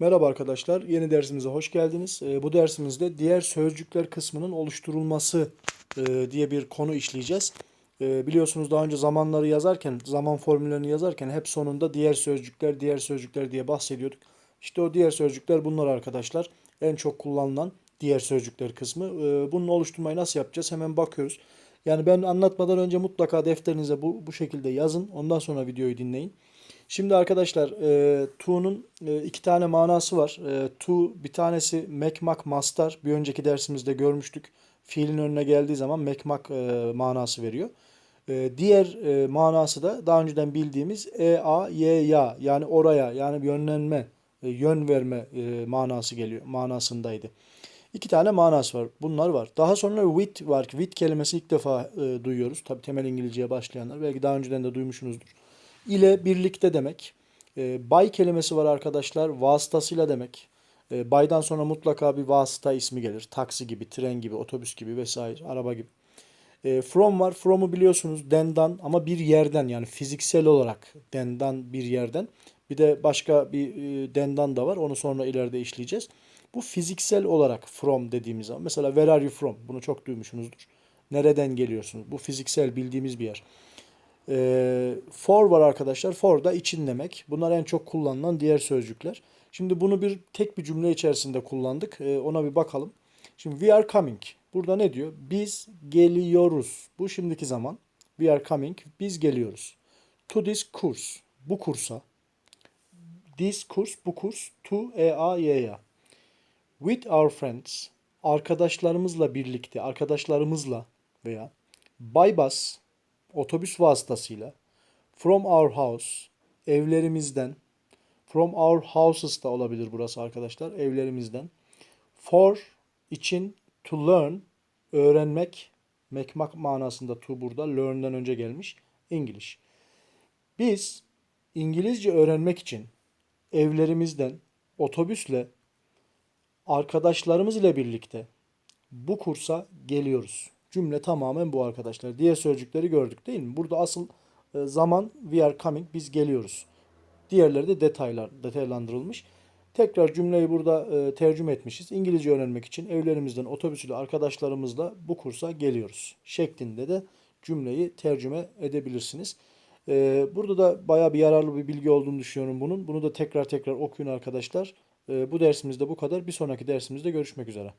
Merhaba arkadaşlar, yeni dersimize hoş geldiniz. Ee, Bu dersimizde diğer sözcükler kısmının oluşturulması e, diye bir konu işleyeceğiz. Ee, Biliyorsunuz daha önce zamanları yazarken, zaman formüllerini yazarken hep sonunda diğer sözcükler, diğer sözcükler diye bahsediyorduk. İşte o diğer sözcükler bunlar arkadaşlar. En çok kullanılan diğer sözcükler kısmı. Ee, Bunun oluşturmayı nasıl yapacağız? Hemen bakıyoruz. Yani ben anlatmadan önce mutlaka defterinize bu, bu şekilde yazın. Ondan sonra videoyu dinleyin. Şimdi arkadaşlar e, to'nun e, iki tane manası var. E, to bir tanesi mekmak mastar. Bir önceki dersimizde görmüştük. Fiilin önüne geldiği zaman mekmak e, manası veriyor. E, diğer e, manası da daha önceden bildiğimiz e a y ya yani oraya yani yönlenme, e, yön verme e, manası geliyor manasındaydı. İki tane manası var. Bunlar var. Daha sonra with var. With kelimesi ilk defa e, duyuyoruz. Tabii temel İngilizceye başlayanlar. Belki daha önceden de duymuşsunuzdur ile birlikte demek. E, bay kelimesi var arkadaşlar. Vasıtasıyla demek. E, baydan sonra mutlaka bir vasıta ismi gelir. Taksi gibi, tren gibi, otobüs gibi vesaire, araba gibi. E, from var. From'u biliyorsunuz dendan ama bir yerden yani fiziksel olarak dendan bir yerden. Bir de başka bir e, dendan da var. Onu sonra ileride işleyeceğiz. Bu fiziksel olarak from dediğimiz zaman. Mesela where are you from? Bunu çok duymuşsunuzdur. Nereden geliyorsunuz? Bu fiziksel bildiğimiz bir yer. E, for var arkadaşlar. For da için demek. Bunlar en çok kullanılan diğer sözcükler. Şimdi bunu bir tek bir cümle içerisinde kullandık. E, ona bir bakalım. Şimdi we are coming. Burada ne diyor? Biz geliyoruz. Bu şimdiki zaman. We are coming. Biz geliyoruz. To this course. Bu kursa. This course, bu kurs. To e a y a. With our friends. Arkadaşlarımızla birlikte, arkadaşlarımızla veya by bus, otobüs vasıtasıyla from our house evlerimizden from our houses da olabilir burası arkadaşlar evlerimizden for için to learn öğrenmek mekmak manasında to burada learn'den önce gelmiş English. Biz İngilizce öğrenmek için evlerimizden otobüsle arkadaşlarımız ile birlikte bu kursa geliyoruz. Cümle tamamen bu arkadaşlar. Diğer sözcükleri gördük değil mi? Burada asıl e, zaman we are coming biz geliyoruz. Diğerleri de detaylar detaylandırılmış. Tekrar cümleyi burada e, tercüme etmişiz. İngilizce öğrenmek için evlerimizden otobüsüyle arkadaşlarımızla bu kursa geliyoruz. Şeklinde de cümleyi tercüme edebilirsiniz. E, burada da baya bir yararlı bir bilgi olduğunu düşünüyorum bunun. Bunu da tekrar tekrar okuyun arkadaşlar. E, bu dersimizde bu kadar. Bir sonraki dersimizde görüşmek üzere.